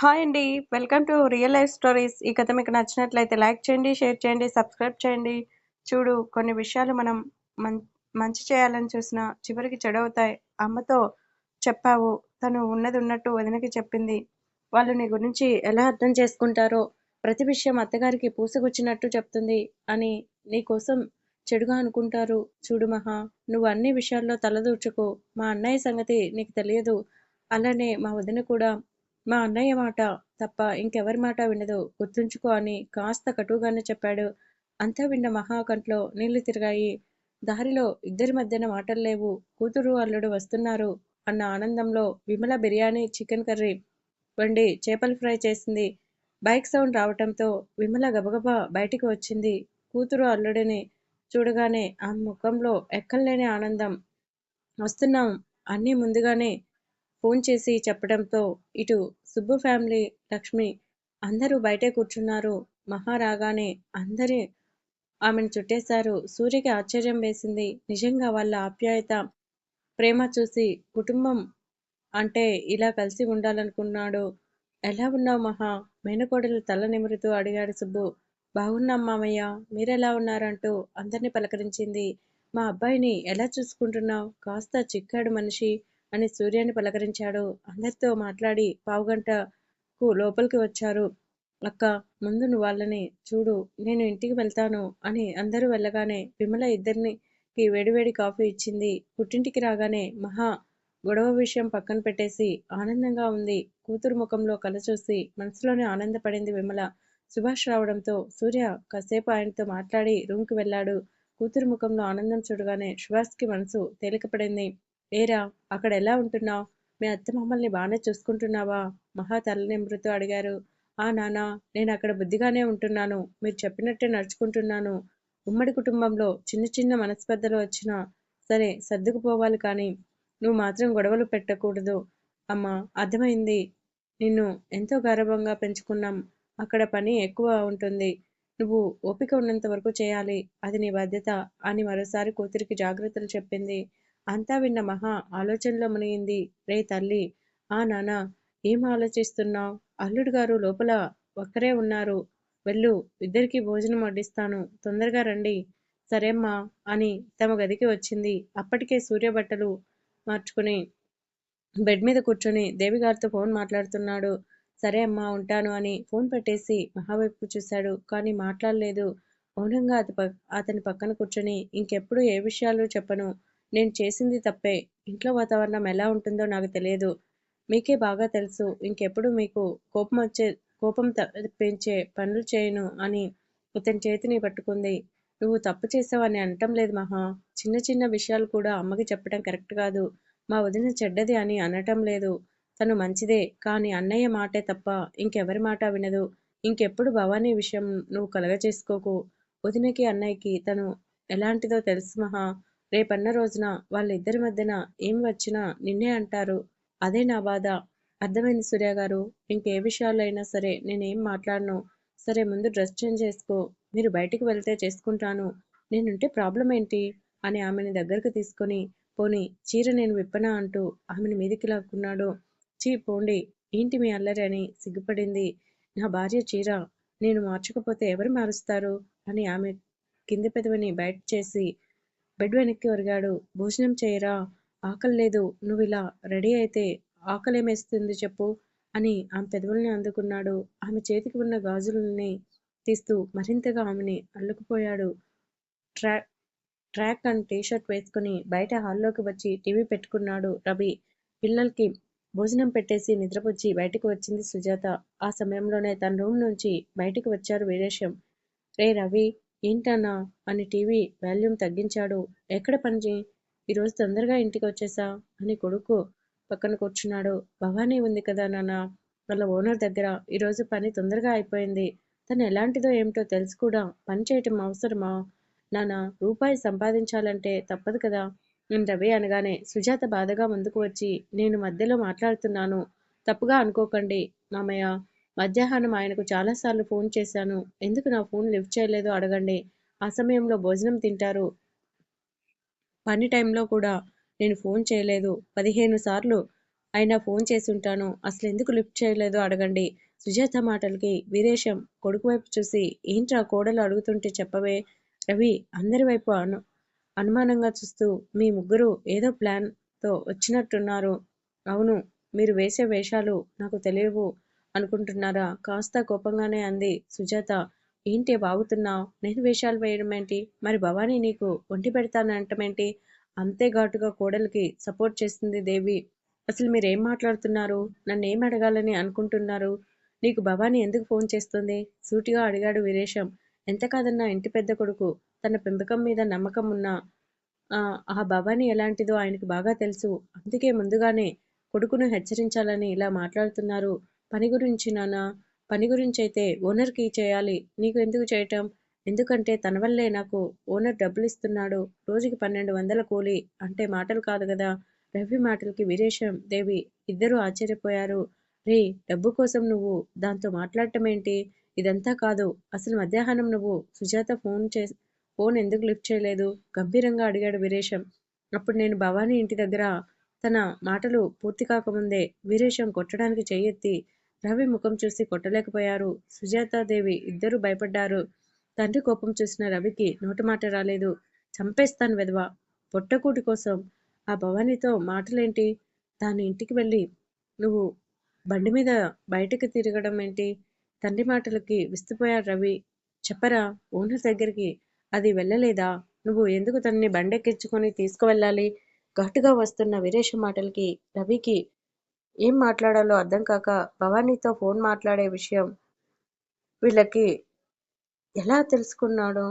Hi అండి. Welcome to real life stories. ఈ కథ మీకు నచ్చినట్లయితే లైక్ చేయండి, షేర్ చేయండి, సబ్స్క్రైబ్ చేయండి. చూడు కొన్ని విషయాలు మనం మం మంచి చేయాలని చూసినా చివరికి చెడవుతాయి. అమ్మతో చెప్పావు. తను ఉన్నది ఉన్నట్టు వదినకి చెప్పింది. వాళ్ళు నీ గురించి ఎలా అర్థం చేసుకుంటారో ప్రతి విషయం అత్తగారికి పూసగుచ్చినట్టు చెప్తుంది అని నీకోసం చెడుగా అనుకుంటారు. చూడు మహా, నువ్వు అన్ని విషయాల్లో తలదూర్చుకో. మా అన్నయ్య సంగతి నీకు తెలియదు. అలానే మా వదిన కూడా మా అన్నయ్య మాట తప్ప ఇంకెవరి మాట వినదు. గుర్తుంచుకో అని కాస్త కటువుగానే చెప్పాడు. అంతా విన్న మహాకంట్లో నీళ్ళు తిరిగాయి. దారిలో ఇద్దరి మధ్యన మాటలు లేవు. కూతురు అల్లుడు వస్తున్నారు అన్న ఆనందంలో విమల బిర్యానీ, చికెన్ కర్రీ వండి చేపల ఫ్రై చేసింది. బైక్ సౌండ్ రావటంతో విమల గబగబా బయటికి వచ్చింది. కూతురు అల్లుడిని చూడగానే ఆ ముఖంలో ఎక్కలేని ఆనందం. వస్తున్నాం అన్నీ ముందుగానే ఫోన్ చేసి చెప్పడంతో ఇటు సుబ్బు ఫ్యామిలీ, లక్ష్మి అందరూ బయటే కూర్చున్నారు. మహా రాగానే అందరి ఆమెను చుట్టేశారు. సూర్యకి ఆశ్చర్యం వేసింది. నిజంగా వాళ్ళ ఆప్యాయత, ప్రేమ చూసి కుటుంబం అంటే ఇలా కలిసి ఉండాలనుకున్నాడు. ఎలా ఉన్నావు మహా? మేనకోడలు తల నిమురుతూ అడిగాడు సుబ్బు. బాగున్నాం మామయ్య. మీరెలా ఉన్నారంటూ అందరినీ పలకరించింది. మా అబ్బాయిని ఎలా చూసుకుంటున్నావు కాస్త చిక్కాడు మనిషి అని సూర్యాన్ని పలకరించాడు. అందరితో మాట్లాడి పావుగంటకు లోపలికి వచ్చారు. అక్క ముందు నువ్వు వాళ్ళని చూడు. నేను ఇంటికి వెళ్తాను అని అందరూ వెళ్ళగానే విమల ఇద్దరికీ వేడివేడి కాఫీ ఇచ్చింది. పుట్టింటికి రాగానే మహా గొడవ విషయం పక్కన పెట్టేసి ఆనందంగా ఉంది. కూతురు ముఖంలో కల చూసి మనసులోనే ఆనందపడింది విమల. సుభాష్ రావడంతో సూర్య కాసేపు ఆయనతో మాట్లాడి రూమ్కి వెళ్ళాడు. కూతురు ముఖంలో ఆనందం చూడగానే సుభాష్కి మనసు తేలికపడింది. ఏరా, అక్కడ ఎలా ఉంటున్నావు మీ అత్త మమ్మల్ని బాగానే చూసుకుంటున్నావా? మహా తల అడిగారు. ఆ నానా నేను అక్కడ బుద్ధిగానే ఉంటున్నాను. మీరు చెప్పినట్టే నడుచుకుంటున్నాను. ఉమ్మడి కుటుంబంలో చిన్న చిన్న మనస్పర్ధలు వచ్చినా సరే సర్దుకుపోవాలి కానీ నువ్వు మాత్రం గొడవలు పెట్టకూడదు. అమ్మా, అర్థమైంది నిన్ను ఎంతో గౌరవంగా పెంచుకున్నాం. అక్కడ పని ఎక్కువ ఉంటుంది. నువ్వు ఓపిక ఉన్నంత వరకు చేయాలి. అది నీ బాధ్యత అని మరోసారి కూతురికి జాగ్రత్తలు చెప్పింది. అంతా విన్న మహా ఆలోచనలో మునిగింది. రే తల్లి ఆ నానా ఏం ఆలోచిస్తున్నావు అల్లుడు గారు లోపల ఒక్కరే ఉన్నారు. వెళ్ళు, ఇద్దరికి భోజనం వడ్డిస్తాను. తొందరగా రండి. సరేమ్మా అని తమ గదికి వచ్చింది. అప్పటికే సూర్య బట్టలు మార్చుకుని బెడ్ మీద కూర్చొని దేవిగారితో ఫోన్ మాట్లాడుతున్నాడు. సరే అమ్మా ఉంటాను అని ఫోన్ పెట్టేసి మహా చూశాడు. కానీ మాట్లాడలేదు. మౌనంగా అతని పక్కన కూర్చొని ఇంకెప్పుడు ఏ విషయాలు చెప్పను. నేను చేసింది తప్పే. ఇంట్లో వాతావరణం ఎలా ఉంటుందో నాకు తెలియదు. మీకే బాగా తెలుసు. ఇంకెప్పుడు మీకు కోపం వచ్చే కోపం తెప్పించే పనులు చేయను అని అతని చేతిని పట్టుకుంది. నువ్వు తప్పు చేసావని అనటం లేదు మహా. చిన్న చిన్న విషయాలు కూడా అమ్మకి చెప్పడం కరెక్ట్ కాదు. మా వదిన చెడ్డది అని అనటం లేదు. తను మంచిదే. కానీ అన్నయ్య మాటే తప్ప ఇంకెవరి మాట వినదు. ఇంకెప్పుడు భవానీ విషయం నువ్వు కలగజేసుకోకు. వదినకి, అన్నయ్యకి తను ఎలాంటిదో తెలుసు మహా. రేపన్న రోజున వాళ్ళ ఇద్దరి మధ్యన ఏం వచ్చినా నిన్నే అంటారు. అదే నా బాధ. అర్థమైంది సూర్య గారు ఇంకే విషయాల్లో అయినా సరే నేనేం మాట్లాడను. సరే ముందు డ్రెస్ చేంజ్ చేసుకో. మీరు బయటికి వెళ్తే చేసుకుంటాను. నేనుంటే ప్రాబ్లం ఏంటి? అని ఆమెని దగ్గరకు తీసుకొని పోనీ చీర నేను విప్పనా అంటూ ఆమెని మీదికి లాక్కున్నాడు. చీ పోండి. ఏంటి మీ అల్లరి అని సిగ్గుపడింది. నా భార్య చీర నేను మార్చకపోతే ఎవరు మారుస్తారు? అని ఆమె కింది పెదవిని బయట చేసి బెడ్ వెనక్కి ఒరిగాడు. భోజనం చేయరా? ఆకలి లేదు నువ్వు ఇలా రెడీ అయితే ఆకలేమేస్తుంది చెప్పు? అని ఆమె పెదవుల్ని అందుకున్నాడు. ఆమె చేతికి ఉన్న గాజులని తీస్తూ మరింతగా ఆమెని అల్లుకుపోయాడు. ట్రాక్ అండ్ టీషర్ట్ వేసుకుని బయట హాల్లోకి వచ్చి టీవీ పెట్టుకున్నాడు రవి. పిల్లలకి భోజనం పెట్టేసి నిద్రపుచ్చి బయటకు వచ్చింది సుజాత. ఆ సమయంలోనే తన రూమ్ నుంచి బయటకు వచ్చారు వీరేశం. రే రవి! ఏంటన్నా? అని టీవీ వాల్యూమ్ తగ్గించాడు. ఎక్కడ పని? ఈరోజు తొందరగా ఇంటికి వచ్చేసా అని కొడుకు పక్కన కూర్చున్నాడు. భవానీ ఉంది కదా నాన్న వాళ్ళ ఓనర్ దగ్గర ఈరోజు పని తొందరగా అయిపోయింది. తను ఎలాంటిదో ఏమిటో తెలుసు కూడా పని చేయటం అవసరమా నాన్న రూపాయి సంపాదించాలంటే తప్పదు కదా! నేను రవి అనగానే సుజాత బాధగా ముందుకు వచ్చి నేను మధ్యలో మాట్లాడుతున్నాను. తప్పుగా అనుకోకండి మామయ్య. మధ్యాహ్నం ఆయనకు చాలాసార్లు ఫోన్ చేశాను. ఎందుకు నా ఫోన్ లిఫ్ట్ చేయలేదో అడగండి. ఆ సమయంలో భోజనం తింటారు. పని టైంలో కూడా నేను ఫోన్ చేయలేదు. పదిహేను సార్లు అయినా ఫోన్ చేసి ఉంటాను అసలు ఎందుకు లిఫ్ట్ చేయలేదో అడగండి సుజాత మాటలకి వీరేశం కొడుకు వైపు చూసి ఏంట్రా కోడలు అడుగుతుంటే చెప్పవే రవి అందరి వైపు అను అనుమానంగా చూస్తూ మీ ముగ్గురు ఏదో ప్లాన్తో వచ్చినట్టున్నారు అవును మీరు వేసే వేషాలు నాకు తెలియవు అనుకుంటున్నారా? కాస్త కోపంగానే అంది సుజాత. ఏంటి బాగుతున్నావు నేను వేషాలు వేయడమేంటి మరి భవానీ నీకు ఒంటి పెడతానంటమేంటి? అంతే ఘాటుగా కోడలికి సపోర్ట్ చేస్తుంది దేవి. అసలు మీరేం మాట్లాడుతున్నారు? నన్ను ఏం అడగాలని అనుకుంటున్నారు? నీకు భవానీ ఎందుకు ఫోన్ చేస్తుంది? సూటిగా అడిగాడు వీరేశం. ఎంత కాదన్నా ఇంటి పెద్ద కొడుకు. తన పెంపకం మీద నమ్మకం ఉన్న. ఆ ఆ భవానీ ఎలాంటిదో ఆయనకు బాగా తెలుసు. అందుకే ముందుగానే కొడుకును హెచ్చరించాలని ఇలా మాట్లాడుతున్నారు. పని గురించి నానా పని గురించి అయితే ఓనర్కి చేయాలి. నీకు ఎందుకు చేయటం? ఎందుకంటే తన వల్లే నాకు ఓనర్ డబ్బులు ఇస్తున్నాడు రోజుకి పన్నెండు వందల కూలి అంటే మాటలు కాదు కదా. రవి మాటలకి వీరేశం దేవి ఇద్దరూ ఆశ్చర్యపోయారు. రే డబ్బు కోసం నువ్వు దాంతో మాట్లాడటం ఏంటి? ఇదంతా కాదు. అసలు మధ్యాహ్నం నువ్వు సుజాత ఫోన్ చే ఫోన్ ఎందుకు లిఫ్ట్ చేయలేదు? గంభీరంగా అడిగాడు వీరేశం. అప్పుడు నేను భవానీ ఇంటి దగ్గర తన మాటలు పూర్తి కాకముందే వీరేశం కొట్టడానికి చెయ్యెత్తి రవి ముఖం చూసి కొట్టలేకపోయారు. సుజాతాదేవి ఇద్దరూ భయపడ్డారు. తండ్రి కోపం చూసిన రవికి నోటి మాట రాలేదు. చంపేస్తాను వెధవ పొట్టకూటి కోసం. ఆ భవానీతో మాటలేంటి? తాను ఇంటికి వెళ్ళి నువ్వు బండి మీద బయటకు తిరగడం ఏంటి? తండ్రి మాటలకి విస్తుపోయాడు రవి. చెప్పరా ఓనర్ దగ్గరికి అది వెళ్ళలేదా? నువ్వు ఎందుకు తనని బండెక్కించుకొని తీసుకువెళ్ళాలి? ఘాటుగా వస్తున్న వీరేష్ మాటలకి రవికి ఏం మాట్లాడాలో అర్థం కాక భవానీతో ఫోన్ మాట్లాడే విషయం వీళ్ళకి ఎలా తెలుసుకున్నాడో?